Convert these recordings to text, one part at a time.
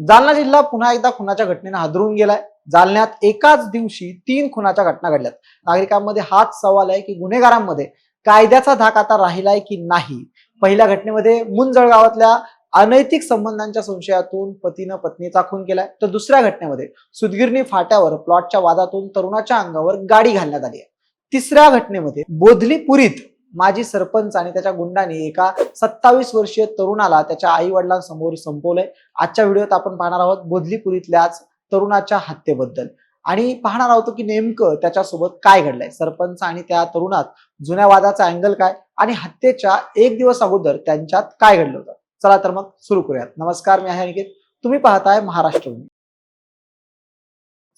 जालना जिल्हा पुन्हा एकदा खुनाच्या घटनेनं हादरून गेलाय. जालन्यात एकाच दिवशी तीन खुनाच्या घटना घडल्यात. नागरिकांमध्ये हाच सवाल आहे की गुन्हेगारांमध्ये कायद्याचा धाक आता राहिलाय की नाही? पहिल्या घटनेमध्ये मुंजळ गावातल्या अनैतिक संबंधांच्या संशयातून पतीनं पत्नीचा खून केलाय. तर दुसऱ्या घटनेमध्ये सुदगिरणी फाट्यावर प्लॉटच्या वादातून तरुणाच्या अंगावर गाडी घालण्यात आली आहे. तिसऱ्या घटनेमध्ये बोधलीपुरीत माजी सरपंच आणि त्याच्या गुंडाने एका सत्तावीस वर्षीय तरुणाला त्याच्या आई वडिलांसमोर संपवलंय. आजच्या व्हिडिओत आपण पाहणार आहोत बोधलीपुरीतल्याच तरुणाच्या हत्येबद्दल. आणि पाहणार आहोत की नेमकं त्याच्यासोबत काय घडलंय. सरपंच आणि त्या तरुणात जुन्या वादाचा अँगल काय आणि हत्येच्या एक दिवस अगोदर त्यांच्यात काय घडलं होतं? चला तर मग सुरू करूयात. नमस्कार मी आहे अनिकेत. तुम्ही पाहताय महाराष्ट्र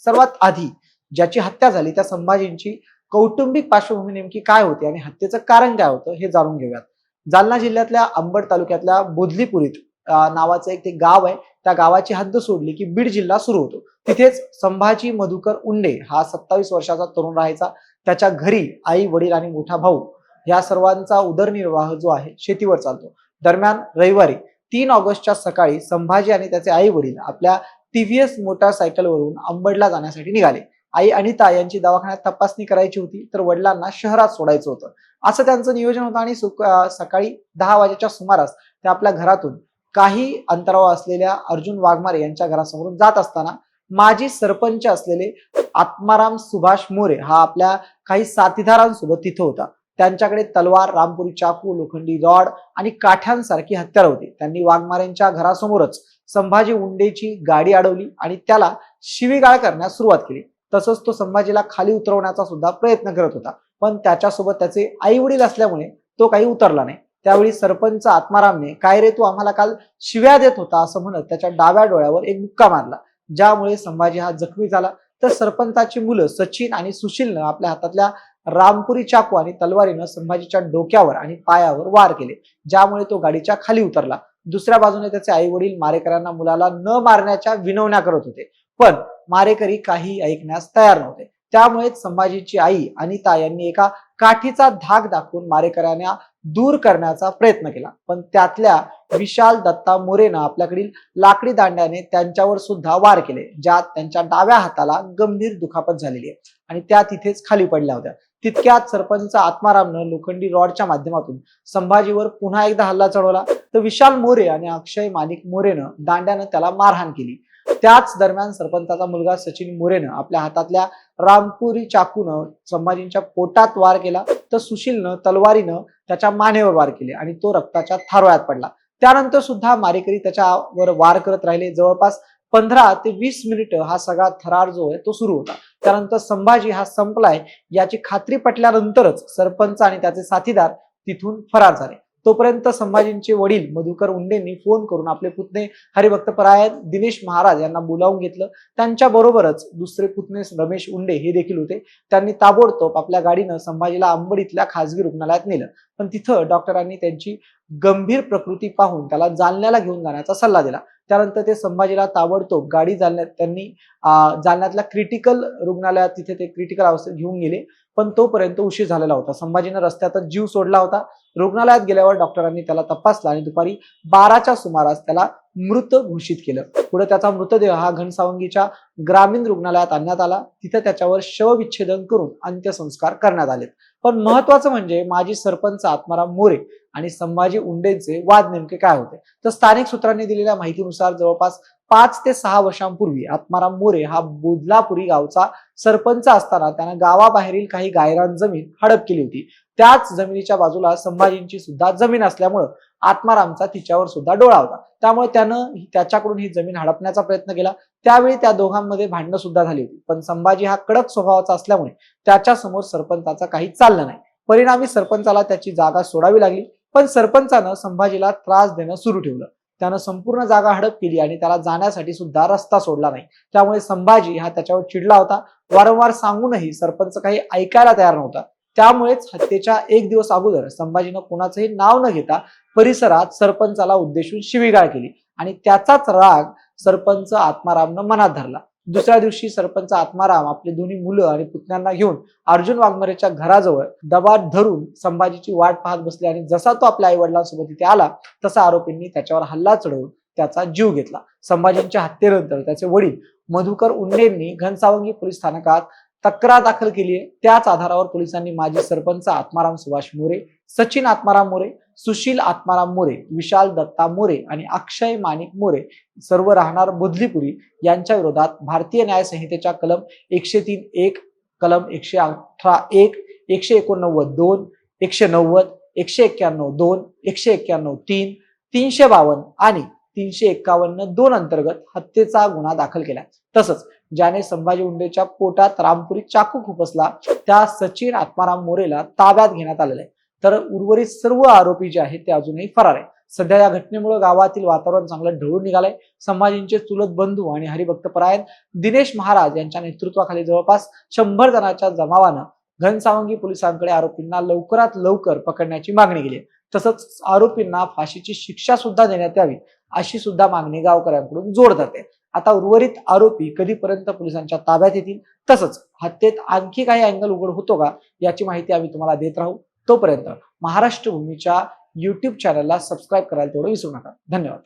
सर्वात आधी ज्याची हत्या झाली त्या संभाजींची कौटुंबिक पार्श्वभूमी नेमकी काय होती आणि हत्येचं कारण काय होतं हे जाणून घेऊयात. जालना जिल्ह्यातल्या अंबड तालुक्यातल्या बोधलीपुरीत नावाचं एक ते गाव आहे. त्या गावाची हद्द सोडली की बीड जिल्हा सुरू होतो. तिथेच संभाजी मधुकर उंडे हा सत्तावीस वर्षाचा तरुण राहायचा. त्याच्या घरी आई वडील आणि मोठा भाऊ या सर्वांचा उदरनिर्वाह जो आहे शेतीवर चालतो. दरम्यान रविवारी तीन ऑगस्टच्या सकाळी संभाजी आणि त्याचे आई वडील आपल्या टीव्हीएस मोटारसायकलवरून अंबडला जाण्यासाठी निघाले. आई अनिता यांची दवाखान्यात तपासणी करायची होती तर वडिलांना शहरात सोडायचं होतं. असं त्यांचं नियोजन होतं आणि सकाळी दहा वाजेच्या सुमारास ते आपल्या घरातून काही अंतरावर असलेल्या अर्जुन वाघमारे यांच्या घरासमोरून जात असताना माजी सरपंच असलेले आत्माराम सुभाष मोरे हा आपल्या काही साथीदारांसोबत तिथं होता. त्यांच्याकडे तलवार रामपुरी चाकू लोखंडी रॉड आणि काठ्यांसारखी हत्यार होती. त्यांनी वाघमारेंच्या घरासमोरच संभाजी उंडेची गाडी अडवली आणि त्याला शिवीगाळ करण्यास सुरुवात केली. तसंच तो संभाजीला खाली उतरवण्याचा सुद्धा प्रयत्न करत होता. पण त्याच्यासोबत त्याचे आई वडील असल्यामुळे तो काही उतरला नाही. त्यावेळी सरपंच आत्मारामने काय रे तू आम्हाला काल शिव्या देत होता? असं म्हणत त्याच्या डाव्या डोळ्यावर एक मुक्का मारला. ज्यामुळे संभाजी हा जखमी झाला. तर सरपंचाची मुलं सचिन आणि सुशीलनं आपल्या हातातल्या रामपुरी चाकू आणि तलवारीनं संभाजीच्या डोक्यावर आणि पायावर वार केले. ज्यामुळे तो गाडीच्या खाली उतरला. दुसऱ्या बाजूने त्याचे आई वडील मारेकऱ्यांना मुलाला न मारण्याच्या विनवण्या करत होते. पण मारेकरी काही ऐकण्यास तयार नव्हते. त्यामुळेच संभाजीची आई अनिता यांनी एका काठीचा धाक दाखवून मारेकऱ्यांना दूर करण्याचा प्रयत्न केला. पण त्यातल्या विशाल दत्ता मोरेनं आपल्याकडील लाकडी दांड्याने त्यांच्यावर सुद्धा वार केले ज्यात त्यांच्या डाव्या हाताला गंभीर दुखापत झालेली आहे. आणि त्या तिथेच खाली पडल्या होत्या. तितक्यात सरपंच आत्मारामनं लोखंडी रॉडच्या माध्यमातून संभाजीवर पुन्हा एकदा हल्ला चढवला. तर विशाल मोरे आणि अक्षय माणिक मोरेनं दांड्यानं त्याला मारहाण केली. त्याच दरम्यान सरपंचाचा मुलगा सचिन मोरेनं आपल्या हातातल्या रामपुरी चाकूनं संभाजींच्या पोटात वार केला. तर सुशीलनं तलवारीनं त्याच्या मानेवर वार केले आणि तो रक्ताच्या थारोळ्यात पडला. त्यानंतर सुद्धा मारेकरी त्याच्यावर वार करत राहिले. जवळपास पंधरा ते वीस मिनिटं हा सगळा थरार जो आहे तो सुरू होता. त्यानंतर संभाजी हा संपलाय. याची खात्री पटल्यानंतरच सरपंच आणि त्याचे साथीदार तिथून फरार झाले. तोपर्यंत संभाजींचे वडील मधुकर उंडेंनी फोन करून आपले पुतणे हरिभक्त परायण दिनेश महाराज यांना बोलावून घेतलं. त्यांच्या बरोबरच दुसरे पुतणे रमेश उंडे हे देखील होते. त्यांनी ताबडतोब आपल्या गाडीनं संभाजीला अंबड इथल्या खासगी रुग्णालयात नेलं. पण तिथं डॉक्टरांनी त्यांची गंभीर प्रकृती पाहून त्याला जालन्याला घेऊन जाण्याचा सल्ला दिला. त्यानंतर ते संभाजीला ताबडतोब गाडी जालन्यात त्यांनी अं, जालन्यातल्या क्रिटिकल रुग्णालयात तिथे ते क्रिटिकल अवस्थेत घेऊन गेले. पण तोपर्यंत उशीर झालेला होता. संभाजीनं रस्त्यातच जीव सोडला होता. रुग्णालयात गेल्यावर डॉक्टरांनी त्याला तपासला आणि दुपारी बाराच्या सुमारास त्याला मृत घोषित केलं. पुढे त्याचा मृतदेह हा घनसावंगीच्या ग्रामीण रुग्णालयात आणण्यात आला. तिथे त्याच्यावर शवविच्छेदन करून अंत्यसंस्कार करण्यात आले पण महत्वाचं म्हणजे माजी सरपंच आत्माराम मोरे आणि संभाजी उंडेंचे वाद नेमके काय होते? तर स्थानिक सूत्रांनी दिलेल्या माहितीनुसार जवळपास पाच ते सहा वर्षांपूर्वी आत्माराम मोरे हा बोदलापुरी गावचा सरपंच असताना त्यानं गावाबाहेरील काही गायरान जमीन हडप केली होती. त्याच जमिनीच्या बाजूला संभाजींची सुद्धा जमीन असल्यामुळं आत्मारामचा तिच्यावर सुद्धा डोळा होता. त्यामुळे त्यानं त्याच्याकडून ही जमीन हडपण्याचा प्रयत्न केला. त्यावेळी त्या दोघांमध्ये भांडणं सुद्धा झाली होती. पण संभाजी हा कडक स्वभावाचा असल्यामुळे त्याच्यासमोर सरपंचाचा काही चाललं नाही. परिणामी सरपंचाला त्याची जागा सोडावी लागली. पण सरपंचानं संभाजीला त्रास देणं सुरू ठेवलं. त्यानं संपूर्ण जागा हडप केली आणि त्याला जाण्यासाठी सुद्धा रस्ता सोडला नाही. त्यामुळे संभाजी हा त्याच्यावर चिडला होता. वारंवार सांगूनही सरपंच काही ऐकायला तयार नव्हता. त्यामुळेच हत्येच्या एक दिवस अगोदर संभाजीनं कोणाचंही नाव न घेता परिसरात सरपंचाला उद्देशून शिवीगाळ केली आणि त्याचाच राग सरपंच आत्मारामनं मनात धरला. दुसऱ्या दिवशी सरपंच आत्माराम आपली दोन्ही मुलं आणि पुतण्यांना घेऊन अर्जुन वाघमरेच्या घराजवळ दबात धरून संभाजीची वाट पाहत बसले आणि जसा तो आपल्या आई वडिलांसोबत तिथे आला तसा आरोपींनी त्याच्यावर हल्ला चढवून त्याचा जीव घेतला. संभाजींच्या हत्येनंतर त्याचे वडील मधुकर उन्नेंनी घनसावंगी पोलीस स्थानकात तक्रार दाखल केली आहे त्याच आधारावर पोलिसांनी माजी सरपंच आत्माराम सुभाष मोरे सचिन आत्माराम मोरे सुशील आत्माराम मोरे विशाल दत्ता मोरे आणि अक्षय माणिक मोरे सर्व राहणार बुधलीपुरी यांच्या विरोधात भारतीय न्याय संहितेच्या कलम एकशे तीन एक कलम एकशे अठरा एक एकशे एकोणनव्वद दोन एकशे नव्वद एकशे एक्क्याण्णव दोन एकशे एक्क्याण्णव तीन तीनशे बावन्न आणि तीनशे एक्कावन्न दोन अंतर्गत हत्येचा गुन्हा दाखल केला. तसंच ज्याने संभाजी उंडेच्या पोटात रामपुरी चाकू खुपसला त्या सचिन आत्माराम मोरेला ताब्यात घेण्यात आलेला आहे. तर उर्वरित सर्व आरोपी जे आहेत ते अजूनही फरार आहे सध्या या घटनेमुळे गावातील वातावरण चांगलं ढळून निघालंय. संभाजींचे चुलत बंधू आणि हरिभक्त परायण दिनेश महाराज यांच्या नेतृत्वाखाली जवळपास शंभर जणांच्या जमावानं घनसावंगी पोलिसांकडे आरोपींना लवकरात लवकर पकडण्याची मागणी केली तसंच आरोपींना फाशीची शिक्षा सुद्धा देण्यात यावी अशी सुद्धा मागणी गावकऱ्यांकडून जोड जाते. आता उर्वरित आरोपी कधीपर्यंत पोलिसांच्या ताब्यात येतील? तसंच हत्येत आणखी काही अँगल उघड होतो का? याची माहिती आम्ही तुम्हाला देत राहू. तोपर्यंत महाराष्ट्र भूमीच्या युट्यूब चॅनलला सबस्क्राईब करायला तेवढं विसरू नका. धन्यवाद.